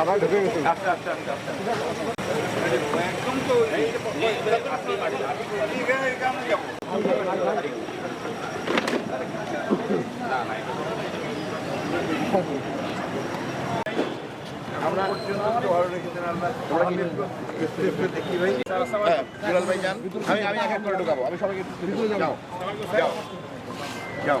আবার ঢুকে গেছে যান আমি আমি এক করে ঢুকাবো আমি সবাইকে যাও যাও যাও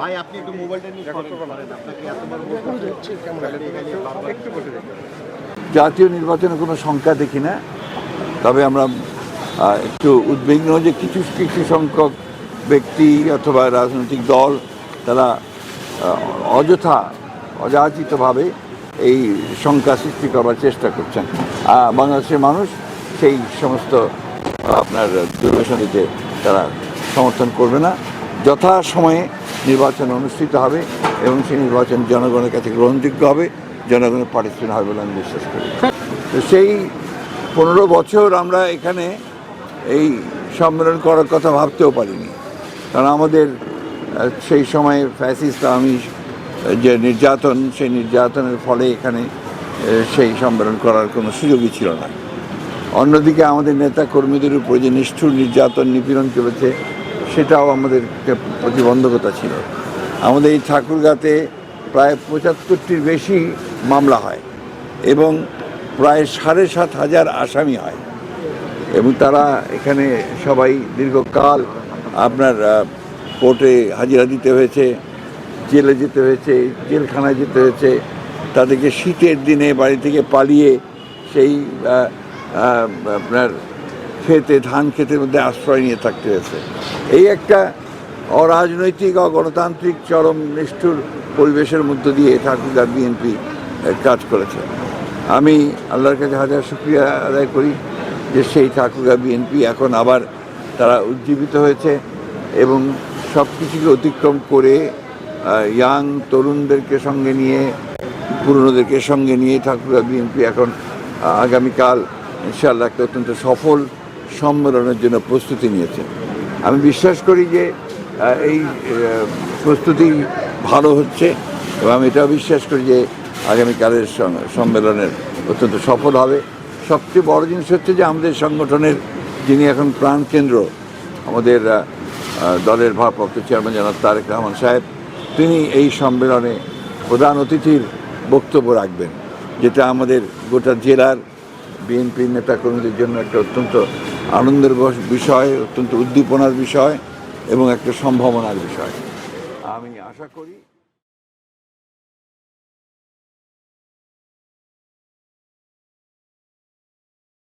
ভাই, আপনি একটু মোবাইলটা নিয়ে আপনাকে জাতীয় নির্বাচনে কোনো সংখ্যা দেখি না, তবে আমরা একটু উদ্বিগ্ন যে কিছু কিছু সংখ্যক ব্যক্তি অথবা রাজনৈতিক দল, তারা অযথা, অযাচিতভাবে এই শঙ্কা সৃষ্টি করবার চেষ্টা করছেন। বাংলাদেশের মানুষ সেই সমস্ত আপনার দুর্ঘটনীতে তারা সমর্থন করবে না। যথা সময়ে নির্বাচন অনুষ্ঠিত হবে এবং সেই নির্বাচন জনগণের কাছে গ্রহণযোগ্য হবে, জনগণের পার্টিসিপেট হবে বলে আমি বিশ্বাস করি। তো সেই পনেরো বছর আমরা এখানে এই সম্মেলন করার কথা ভাবতেও পারিনি। কারণ আমাদের সেই সময়ে ফ্যাসিস্ট আমি যে নির্যাতন, সেই নির্যাতনের ফলে এখানে সেই সম্মেলন করার কোনো সুযোগই ছিল না। অন্যদিকে আমাদের নেতা কর্মীদের উপর যে নিষ্ঠুর নির্যাতন, নিপীড়ন চলেছে, সেটাও আমাদের প্রতিবন্ধকতা ছিল। আমাদের এই ঠাকুরগাতে প্রায় পঁচাত্তরটির বেশি মামলা হয় এবং প্রায় সাড়ে সাত হাজার আসামি হয়। এবং তারা এখানে সবাই দীর্ঘকাল আপনার কোর্টে হাজিরা দিতে হয়েছে। জেলে যেতে হয়েছে, জেলখানায় যেতে হয়েছে, তাদেরকে শীতের দিনে বাড়ি থেকে পালিয়ে সেই আপনার খেতে ধান ক্ষেতের মধ্যে আশ্রয় নিয়ে থাকতে হয়েছে। এই একটা অরাজনৈতিক, অগণতান্ত্রিক, চরম, নিষ্ঠুর পরিবেশের মধ্য দিয়ে ঠাকুরগাঁ বিএনপি কাজ করেছে। আমি আল্লাহর কাছে হাজার শুক্রিয়া আদায় করি যে সেই ঠাকুরগাঁ বিএনপি এখন আবার তারা উজ্জীবিত হয়েছে এবং সব কিছুকে অতিক্রম করে ইয়াং তরুণদেরকে সঙ্গে নিয়ে, পুরনোদেরকে সঙ্গে নিয়ে ঠাকুরগাঁ বিএনপি এখন আগামীকাল ইনশাআল্লাহ একটা অত্যন্ত সফল সম্মেলনের জন্য প্রস্তুতি নিয়েছে। আমি বিশ্বাস করি যে এই প্রস্তুতি ভালো হচ্ছে এবং আমি এটাও বিশ্বাস করি যে আগামীকালের সম্মেলনের অত্যন্ত সফল হবে। সবচেয়ে বড় জিনিস হচ্ছে যে আমাদের সংগঠনের যিনি এখন প্রাণকেন্দ্র, আমাদের দলের ভারপ্রাপ্ত চেয়ারম্যান জনাব তারেক রহমান সাহেব তিনি এই সম্মেলনে প্রধান অতিথির বক্তব্য রাখবেন, যেটা আমাদের গোটা জেলার বিএনপির নেতাকর্মীদের জন্য একটা অত্যন্ত আনন্দের বিষয়, অত্যন্ত উদ্দীপনার বিষয় এবং একটা সম্ভাবনার বিষয়। আমি আশা করি